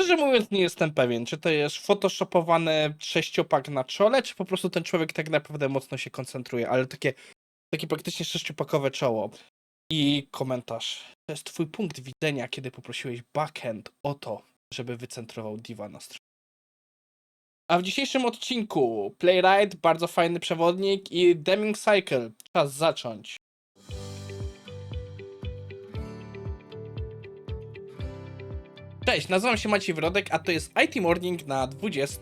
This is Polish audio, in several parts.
Szczerze mówiąc, nie jestem pewien, czy to jest photoshopowany sześciopak na czole, czy po prostu ten człowiek tak naprawdę mocno się koncentruje, ale takie, takie praktycznie sześciopakowe czoło. I komentarz. To jest twój punkt widzenia, kiedy poprosiłeś backend o to, żeby wycentrował diva na stronie. A w dzisiejszym odcinku Playwright, bardzo fajny przewodnik i Deming Cycle. Czas zacząć. Cześć, nazywam się Maciej Wrodek, a to jest IT Morning na 20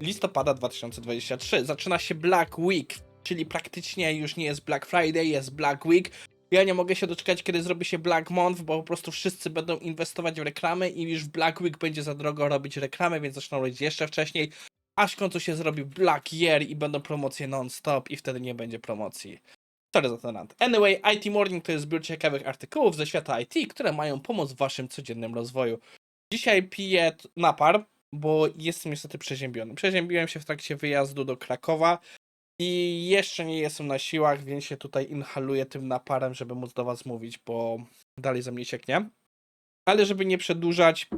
listopada 2023. Zaczyna się Black Week, czyli praktycznie już nie jest Black Friday, jest Black Week. Ja nie mogę się doczekać, kiedy zrobi się Black Month, bo po prostu wszyscy będą inwestować w reklamy i już w Black Week będzie za drogo robić reklamy, więc zaczną robić jeszcze wcześniej, aż w końcu się zrobi Black Year i będą promocje non-stop i wtedy nie będzie promocji. Sorry za ten rant. Anyway, IT Morning to jest zbiór ciekawych artykułów ze świata IT, które mają pomóc w waszym codziennym rozwoju. Dzisiaj piję napar, bo jestem niestety przeziębiony. Przeziębiłem się w trakcie wyjazdu do Krakowa i jeszcze nie jestem na siłach, więc się tutaj inhaluję tym naparem, żeby móc do was mówić, bo dalej ze mnie cieknie. Ale żeby nie przedłużać,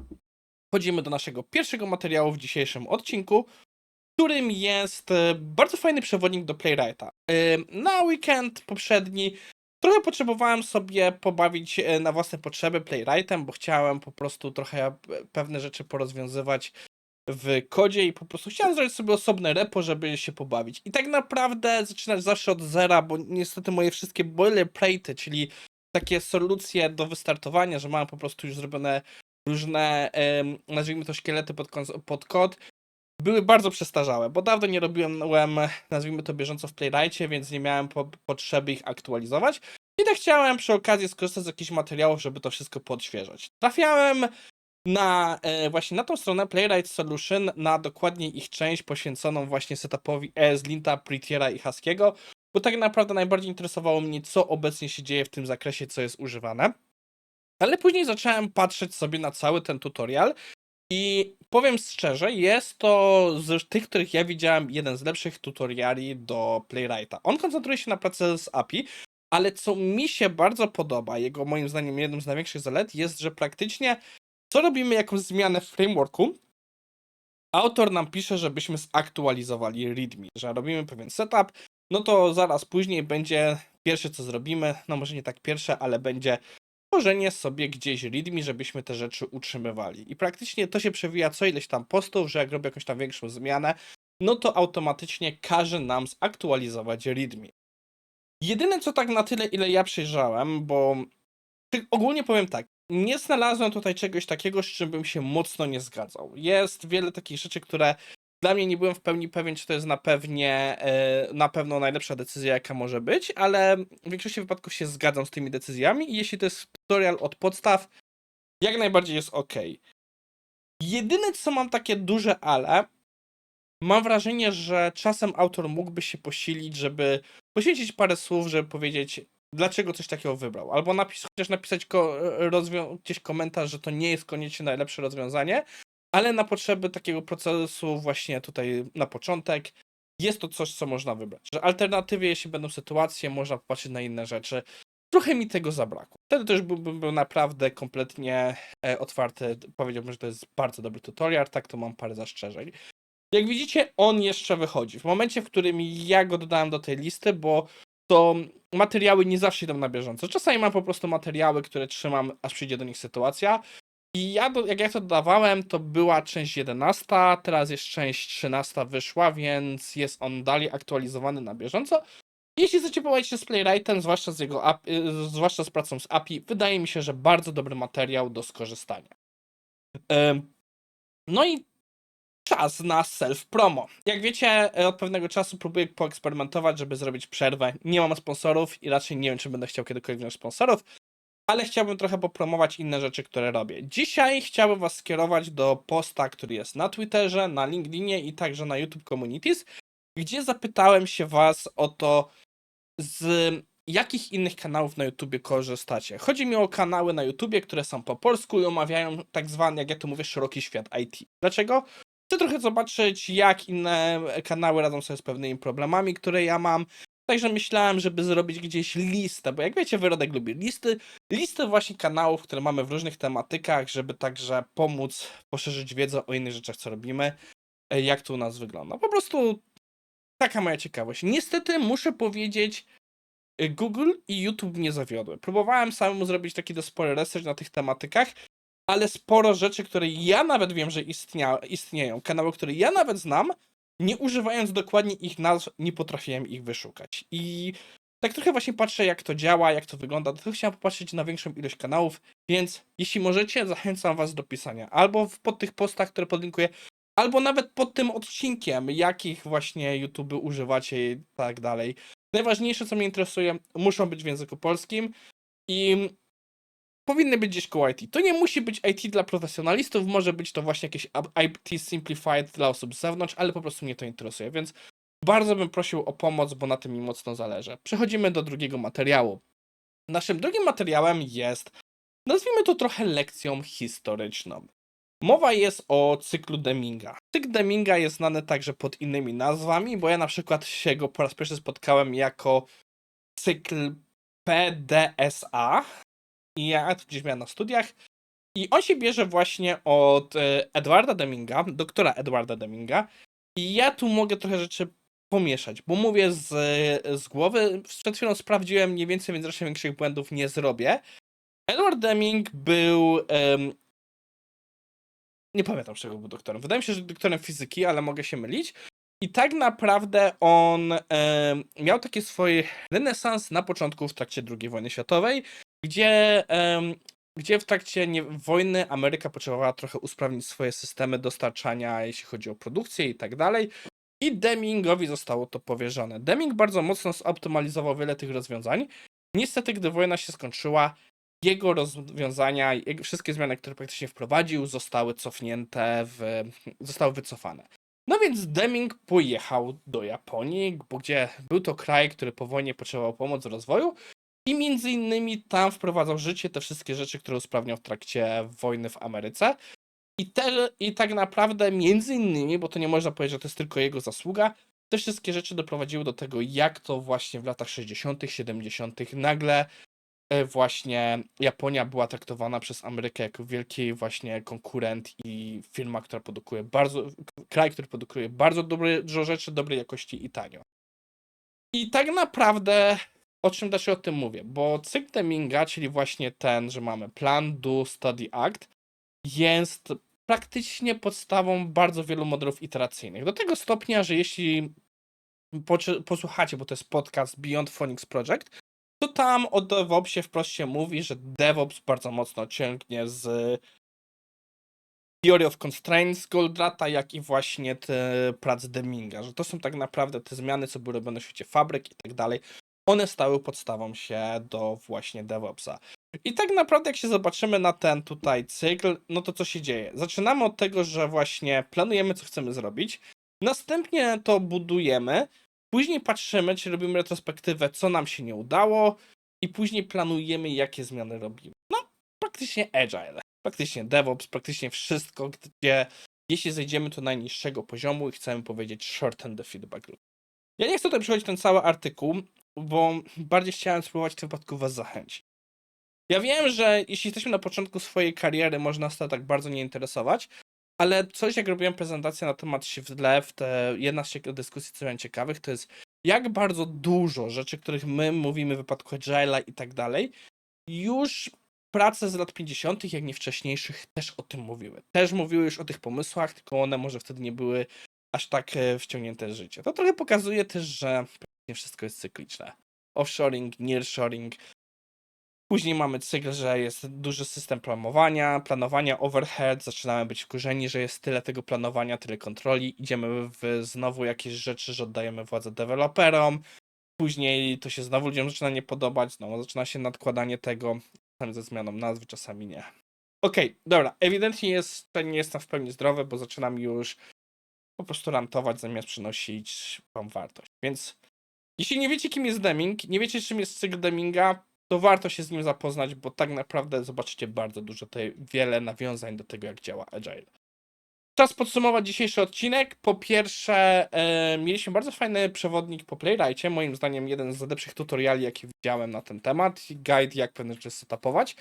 chodzimy do naszego pierwszego materiału w dzisiejszym odcinku, którym jest e, bardzo fajny przewodnik do Playwrighta. E, Na weekend poprzedni trochę potrzebowałem sobie pobawić e, na własne potrzeby Playwrightem, bo chciałem po prostu trochę pewne rzeczy porozwiązywać w kodzie i po prostu chciałem zrobić sobie osobne repo, żeby się pobawić. I tak naprawdę zaczynać zawsze od zera, bo niestety moje wszystkie boilerplate, czyli takie solucje do wystartowania, że mam po prostu już zrobione różne, nazwijmy to szkielety pod, pod kod, były bardzo przestarzałe, bo dawno nie robiłem, nazwijmy to bieżąco w Playwrightie, więc nie miałem po, potrzeby ich aktualizować. I tak chciałem przy okazji skorzystać z jakichś materiałów, żeby to wszystko podświeżać. Trafiałem na e, właśnie na tą stronę Playwright Solution, na dokładnie ich część poświęconą właśnie setupowi ESLinta, Prettiera i Haskiego, bo tak naprawdę najbardziej interesowało mnie, co obecnie się dzieje w tym zakresie, co jest używane. Ale później zacząłem patrzeć sobie na cały ten tutorial i powiem szczerze, jest to z tych, których ja widziałem, jeden z lepszych tutoriali do Playwrighta. On koncentruje się na pracy z API, ale co mi się bardzo podoba, jego moim zdaniem jednym z największych zalet jest, że praktycznie co robimy jakąś zmianę w frameworku, autor nam pisze, żebyśmy zaktualizowali readme, że robimy pewien setup, no to zaraz później będzie pierwsze co zrobimy, no może nie tak pierwsze, ale będzie tworzenie sobie gdzieś readme, żebyśmy te rzeczy utrzymywali. I praktycznie to się przewija co ileś tam postów, że jak robię jakąś tam większą zmianę, no to automatycznie każe nam zaktualizować readme. Jedyne co tak na tyle, ile ja przejrzałem, bo ogólnie powiem tak, nie znalazłem tutaj czegoś takiego, z czym bym się mocno nie zgadzał. Jest wiele takich rzeczy, które dla mnie nie byłem w pełni pewien, czy to jest na pewnie e, na pewno najlepsza decyzja, jaka może być, ale w większości wypadków się zgadzam z tymi decyzjami i jeśli to jest tutorial od podstaw, jak najbardziej jest ok. Jedyne, co mam takie duże ale, mam wrażenie, że czasem autor mógłby się posilić, żeby poświęcić parę słów, żeby powiedzieć, dlaczego coś takiego wybrał. Albo napis, chociaż napisać ko- rozwią- gdzieś komentarz, że to nie jest koniecznie najlepsze rozwiązanie, ale na potrzeby takiego procesu właśnie tutaj na początek jest to coś, co można wybrać. Że alternatywie, jeśli będą sytuacje, można popatrzeć na inne rzeczy. Trochę mi tego zabrakło. Wtedy też byłbym był naprawdę kompletnie e, otwarty. Powiedziałbym, że to jest bardzo dobry tutorial, tak to mam parę zastrzeżeń. Jak widzicie, on jeszcze wychodzi. W momencie, w którym ja go dodałem do tej listy, bo to materiały nie zawsze idą na bieżąco. Czasami mam po prostu materiały, które trzymam, aż przyjdzie do nich sytuacja. I ja, jak ja to dodawałem, to była część 11, teraz jest część 13 wyszła, więc jest on dalej aktualizowany na bieżąco. Jeśli chcecie się z Playwrightem, zwłaszcza z jego API, y, zwłaszcza z pracą z API, wydaje mi się, że bardzo dobry materiał do skorzystania. No i czas na self-promo. Jak wiecie, e, od pewnego czasu próbuję poeksperymentować, żeby zrobić przerwę. Nie mam sponsorów i raczej nie wiem, czy będę chciał kiedykolwiek wziąć sponsorów, ale chciałbym trochę popromować inne rzeczy, które robię. Dzisiaj chciałbym Was skierować do posta, który jest na Twitterze, na LinkedInie i także na YouTube Communities, gdzie zapytałem się Was o to, z jakich innych kanałów na YouTubie korzystacie. Chodzi mi o kanały na YouTubie, które są po polsku i omawiają tak zwany, jak ja to mówię, szeroki świat IT. Dlaczego? Chcę trochę zobaczyć, jak inne kanały radzą sobie z pewnymi problemami, które ja mam. Także myślałem, żeby zrobić gdzieś listę, bo jak wiecie, Wyrodek lubi listy. Listę właśnie kanałów, które mamy w różnych tematykach, żeby także pomóc poszerzyć wiedzę o innych rzeczach, co robimy, e, jak to u nas wygląda. Po prostu taka moja ciekawość. Niestety muszę powiedzieć, y, Google i YouTube mnie zawiodły. Próbowałem samemu zrobić taki spory research na tych tematykach, ale sporo rzeczy, które ja nawet wiem, że istnia, istnieją, kanały, które ja nawet znam, nie używając dokładnie ich nazw, nie potrafiłem ich wyszukać. I tak trochę właśnie patrzę, jak to działa, jak to wygląda. Chciałem popatrzeć na większą ilość kanałów, więc jeśli możecie, zachęcam Was do pisania. Albo pod tych postach, które podlinkuję, albo nawet pod tym odcinkiem, jakich właśnie YouTube używacie i tak dalej. Najważniejsze, co mnie interesuje, muszą być w języku polskim i powinny być gdzieś koło IT. To nie musi być IT dla profesjonalistów, może być to właśnie jakieś IT Simplified dla osób z zewnątrz, ale po prostu mnie to interesuje, więc bardzo bym prosił o pomoc, bo na tym mi mocno zależy. Przechodzimy do drugiego materiału. Naszym drugim materiałem jest, nazwijmy to trochę lekcją historyczną. Mowa jest o cyklu Deminga. Cykl Deminga jest znany także pod innymi nazwami, bo ja na przykład się go po raz pierwszy spotkałem jako cykl PDSA i ja gdzieś miałem na studiach i on się bierze właśnie od e, Edwarda Deminga, doktora Edwarda Deminga i ja tu mogę trochę rzeczy pomieszać, bo mówię z, z głowy, przed chwilą sprawdziłem mniej więcej, więc raczej większych błędów nie zrobię. Edward Deming był em, nie pamiętam, czego był doktorem. Wydaje mi się, że doktorem fizyki, ale mogę się mylić. I tak naprawdę on em, miał taki swój renesans na początku w trakcie II wojny światowej, gdzie, gdzie w trakcie nie, wojny Ameryka potrzebowała trochę usprawnić swoje systemy dostarczania, jeśli chodzi o produkcję i tak dalej. I Demingowi zostało to powierzone. Deming bardzo mocno zoptymalizował wiele tych rozwiązań. Niestety, gdy wojna się skończyła, jego rozwiązania, jego, wszystkie zmiany, które praktycznie wprowadził, zostały cofnięte, w, zostały wycofane. No więc Deming pojechał do Japonii, gdzie był to kraj, który po wojnie potrzebował pomocy w rozwoju i między innymi tam wprowadzał życie te wszystkie rzeczy, które usprawniał w trakcie wojny w Ameryce. I, te, I tak naprawdę między innymi, bo to nie można powiedzieć, że to jest tylko jego zasługa, te wszystkie rzeczy doprowadziły do tego, jak to właśnie w latach 60., 70. nagle e, właśnie Japonia była traktowana przez Amerykę jako wielki właśnie konkurent i firma, która produkuje bardzo, kraj, który produkuje bardzo dobre, dużo rzeczy dobrej jakości i tanio. I tak naprawdę o czym też o tym mówię, bo cykl Deminga, czyli właśnie ten, że mamy plan, do, study, act, jest praktycznie podstawą bardzo wielu modelów iteracyjnych. Do tego stopnia, że jeśli posłuchacie, bo to jest podcast Beyond Phonics Project, to tam o DevOpsie wprost się mówi, że DevOps bardzo mocno ciągnie z Theory of Constraints Goldrata, jak i właśnie te prac Deminga, że to są tak naprawdę te zmiany, co były robione w świecie fabryk i tak dalej. One stały podstawą się do właśnie DevOpsa. I tak naprawdę, jak się zobaczymy na ten tutaj cykl, no to co się dzieje? Zaczynamy od tego, że właśnie planujemy, co chcemy zrobić. Następnie to budujemy. Później patrzymy, czy robimy retrospektywę, co nam się nie udało. I później planujemy, jakie zmiany robimy. No, praktycznie agile. Praktycznie DevOps, praktycznie wszystko, gdzie jeśli zejdziemy do najniższego poziomu i chcemy powiedzieć shorten the feedback loop. Ja nie chcę tutaj przychodzić ten cały artykuł, bo bardziej chciałem spróbować w tym wypadku was zachęcić. Ja wiem, że jeśli jesteśmy na początku swojej kariery, może nas to tak bardzo nie interesować, ale coś jak robiłem prezentację na temat Shift Left, e, jedna z dyskusji, co miałem ciekawych, to jest jak bardzo dużo rzeczy, których my mówimy w wypadku Agile'a i tak dalej, już prace z lat 50., jak nie wcześniejszych, też o tym mówiły. Też mówiły już o tych pomysłach, tylko one może wtedy nie były aż tak e, wciągnięte w życie. To trochę pokazuje też, że nie wszystko jest cykliczne. Offshoring, nearshoring. Później mamy cykl, że jest duży system planowania, planowania overhead, zaczynamy być wkurzeni, że jest tyle tego planowania, tyle kontroli, idziemy w znowu jakieś rzeczy, że oddajemy władzę deweloperom, później to się znowu ludziom zaczyna nie podobać, znowu zaczyna się nadkładanie tego, czasami ze zmianą nazwy, czasami nie. Okej, dobra, ewidentnie jest, nie jestem w pełni zdrowy, bo zaczynam już po prostu rantować zamiast przynosić wam wartość, więc jeśli nie wiecie, kim jest Deming, nie wiecie, czym jest cykl Deminga, to warto się z nim zapoznać, bo tak naprawdę zobaczycie bardzo dużo tutaj, wiele nawiązań do tego, jak działa Agile. Czas podsumować dzisiejszy odcinek. Po pierwsze, e, mieliśmy bardzo fajny przewodnik po Playwrightie. Moim zdaniem jeden z lepszych tutoriali, jakie widziałem na ten temat. Guide, jak pewne rzeczy setupować.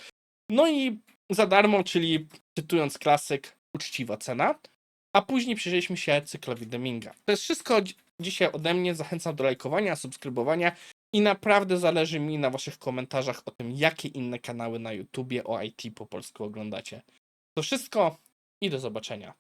No i za darmo, czyli cytując klasyk, uczciwa cena. A później przyjrzeliśmy się cyklowi Deminga. To jest wszystko dzisiaj ode mnie. Zachęcam do lajkowania, subskrybowania i naprawdę zależy mi na waszych komentarzach o tym, jakie inne kanały na YouTubie o IT po polsku oglądacie. To wszystko i do zobaczenia.